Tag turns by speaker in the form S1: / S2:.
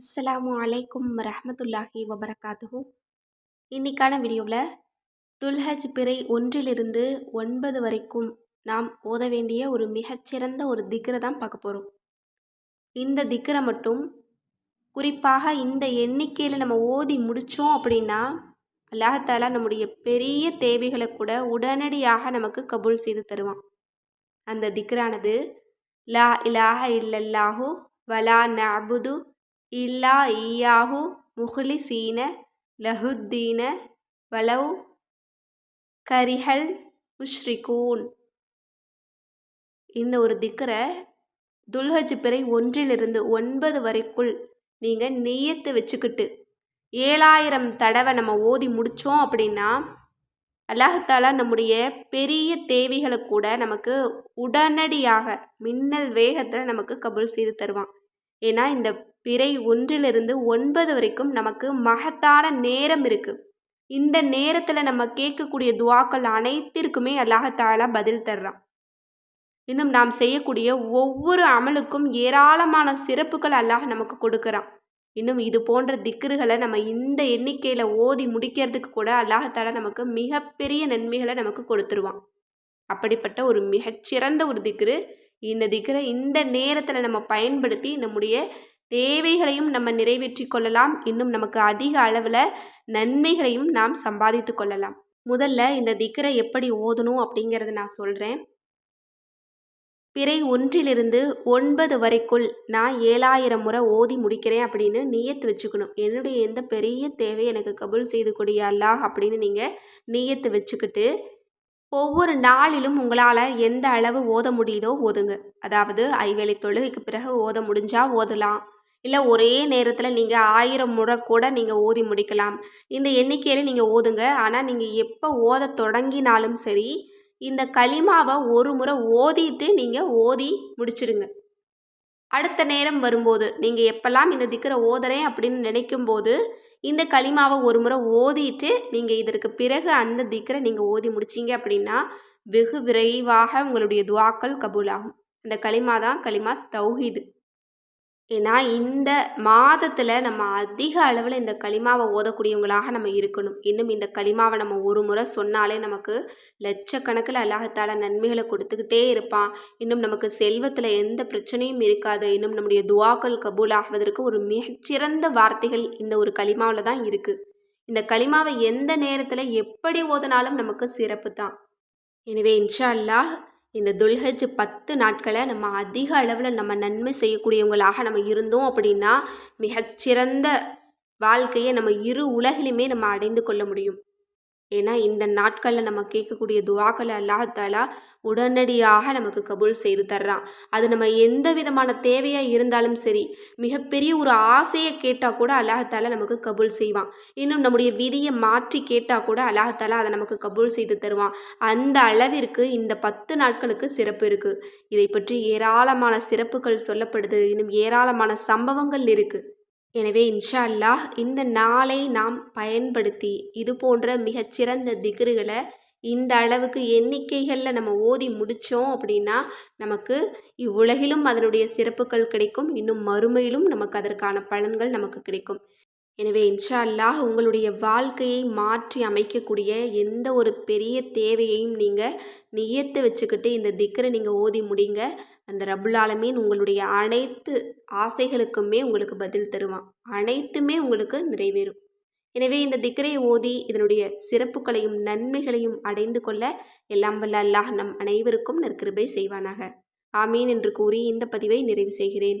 S1: அஸ்ஸலாமு அலைக்கும் ரஹமத்துல்லாஹி வபரகாத்துஹு. இன்னைக்கான வீடியோவில் துல்ஹஜ் பிறை ஒன்றிலிருந்து ஒன்பது வரைக்கும் நாம் ஓத வேண்டிய ஒரு மிகச்சிறந்த ஒரு திக்கரை தான் பார்க்க போகிறோம் இந்த திக்கரை மட்டும் குறிப்பாக இந்த எண்ணிக்கையில் நம்ம ஓதி முடித்தோம் அப்படின்னா அல்லாஹாலா நம்முடைய பெரிய தேவைகளை கூட உடனடியாக நமக்கு கபூல் செய்து தருவான். அந்த திக்ரானது லா இலாஹ இல்லல்லாஹு வலா நபுது இல்லா ஈயாஹு முஹ்லிசீன லஹுத்தீன வலவ் கரிஹல் முஷ்ரிகூன். இந்த ஒரு திக்கரை துல்ஹஜ் பிறை ஒன்றிலிருந்து ஒன்பது வரைக்குள் நீங்கள் நெய்யத்தை வச்சுக்கிட்டு ஏழாயிரம் தடவை நம்ம ஓதி முடித்தோம் அப்படின்னா அல்லாஹாலா நம்முடைய பெரிய தேவைகளை கூட நமக்கு உடனடியாக மின்னல் வேகத்தில் நமக்கு கபுல் செய்து தருவான். ஏன்னா இந்த பிறை ஒன்றிலிருந்து ஒன்பது வரைக்கும் நமக்கு மகத்தான நேரம் இருக்குது இந்த நேரத்தில் நம்ம கேட்கக்கூடிய துவாக்கள் அனைத்திற்குமே அல்லாஹாலா பதில் தர்றான். இன்னும் நாம் செய்யக்கூடிய ஒவ்வொரு அமலுக்கும் ஏராளமான சிறப்புகள் அல்லாஹ் நமக்கு கொடுக்குறான். இன்னும் இது போன்ற திக்ருகளை நம்ம இந்த எண்ணிக்கையில் ஓதி முடிக்கிறதுக்கு கூட அல்லாஹாலா நமக்கு மிகப்பெரிய நன்மைகளை நமக்கு கொடுத்துருவான். அப்படிப்பட்ட ஒரு மிகச்சிறந்த ஒரு திக்ரு. இந்த திக்ரை இந்த நேரத்தில் நம்ம பயன்படுத்தி நம்முடைய தேவைகளையும் நம்ம நிறைவேற்றி கொள்ளலாம். இன்னும் நமக்கு அதிக அளவில் நன்மைகளையும் நாம் சம்பாதித்து கொள்ளலாம். முதல்ல இந்த திக்கரை எப்படி ஓதணும் அப்படிங்கிறத நான் சொல்கிறேன் பிறை ஒன்றிலிருந்து ஒன்பது வரைக்குள் நான் ஏழாயிரம் முறை ஓதி முடிக்கிறேன் அப்படின்னு நீயத்து வச்சுக்கணும். என்னுடைய எந்த பெரிய தேவை எனக்கு கபுல் செய்து கொடியாலா அல்லாஹ் அப்படின்னு நீங்கள் நியத்து வச்சுக்கிட்டு ஒவ்வொரு நாளிலும் உங்களால் எந்த அளவு ஓத முடியுதோ ஓதுங்க. அதாவது ஐவேளை தொழுகைக்கு பிறகு ஓத முடிஞ்சால் ஓதலாம். இல்லை ஒரே நேரத்தில் நீங்கள் ஆயிரம் முறை கூட நீங்கள் ஓதி முடிக்கலாம். இந்த எண்ணிக்கையில் நீங்கள் ஓதுங்க. ஆனால் நீங்கள் எப்போ ஓத தொடங்கினாலும் சரி இந்த களிமாவை ஒரு முறை ஓதிட்டு நீங்கள் ஓதி முடிச்சிருங்க. அடுத்த நேரம் வரும்போது நீங்கள் எப்போல்லாம் இந்த திக்கரை ஓதுறேன் அப்படின்னு நினைக்கும் போது இந்த களிமாவை ஒரு முறை ஓதிட்டு நீங்கள் இதற்கு பிறகு அந்த திக்கரை நீங்கள் ஓதி முடிச்சிங்க அப்படின்னா வெகு விரைவாக உங்களுடைய துவாக்கள் கபூலாகும். இந்த களிமா தான் களிமா தௌஹீது. ஏன்னா இந்த மாதத்தில் நம்ம அதிக அளவில் இந்த களிமாவை ஓதக்கூடியவங்களாக நம்ம இருக்கணும். இன்னும் இந்த களிமாவை நம்ம ஒரு முறை சொன்னாலே நமக்கு லட்சக்கணக்கில் அல்லாஹத்தால நன்மைகளை கொடுத்துக்கிட்டே இருப்பான். இன்னும் நமக்கு செல்வத்தில் எந்த பிரச்சனையும் இருக்காது. இன்னும் நம்முடைய துவாக்கள் கபூல் ஆகுவதற்கு ஒரு மிகச்சிறந்த வார்த்தைகள் இந்த ஒரு களிமாவில் தான் இருக்குது இந்த களிமாவை எந்த நேரத்தில் எப்படி ஓதினாலும் நமக்கு சிறப்பு தான். எனவே இன்ஷா அல்லாஹ் இந்த துல்ஹஜ் பத்து நாட்களை நம்ம அதிக அளவில் நம்ம நன்மை செய்யக்கூடியவங்களாக நம்ம இருந்தோம் அப்படின்னா மிகச்சிறந்த வாழ்க்கையை நம்ம இரு உலகிலுமே நம்ம அடைந்து கொள்ள முடியும். ஏன்னா இந்த நாட்களில் நம்ம கேட்கக்கூடிய துவாக்களை அல்லாஹாலா உடனடியாக நமக்கு கபூல் செய்து தர்றான். அது நம்ம எந்த விதமான தேவையாக இருந்தாலும் சரி மிகப்பெரிய ஒரு ஆசையை கேட்டால் கூட அல்லாஹாலா நமக்கு கபூல் செய்வான். இன்னும் நம்முடைய விதியை மாற்றி கேட்டால் கூட அல்லாஹாலா அதை நமக்கு கபூல் செய்து தருவான். அந்த அளவிற்கு இந்த பத்து நாட்களுக்கு சிறப்பு இருக்குது இதை பற்றி ஏராளமான சிறப்புகள் சொல்லப்படுது. இன்னும் ஏராளமான சம்பவங்கள் இருக்குது எனவே இன்ஷா அல்லாஹ் இந்த நாளை நாம் பயன்படுத்தி இது போன்ற மிகச்சிறந்த திகிர்களை இந்த அளவுக்கு எண்ணிக்கைகளில் நம்ம ஓதி முடித்தோம் அப்படின்னா நமக்கு இவ்வுலகிலும் அதனுடைய சிறப்புகள் கிடைக்கும் இன்னும் மறுமையிலும் நமக்கு அதற்கான பலன்கள் நமக்கு கிடைக்கும். எனவே இன்ஷா அல்லாஹ் உங்களுடைய வாழ்க்கையை மாற்றி அமைக்கக்கூடிய எந்த ஒரு பெரிய தேவையையும் நீங்கள் நியத்து வச்சுக்கிட்டு இந்த திக்கரை நீங்கள் ஓதி முடிங்க. அந்த ரபுல்லாலமீன் உங்களுடைய அனைத்து ஆசைகளுக்குமே உங்களுக்கு பதில் தருவான். அனைத்துமே உங்களுக்கு நிறைவேறும். எனவே இந்த திக்கரை ஓதி இதனுடைய சிறப்புகளையும் நன்மைகளையும் அடைந்து கொள்ள எல்லாம் வல்ல அல்லாஹ் நம் அனைவருக்கும் நற்கிருபை செய்வானாக. ஆமீன் என்று கூறி இந்த பதிவை நிறைவு செய்கிறேன்.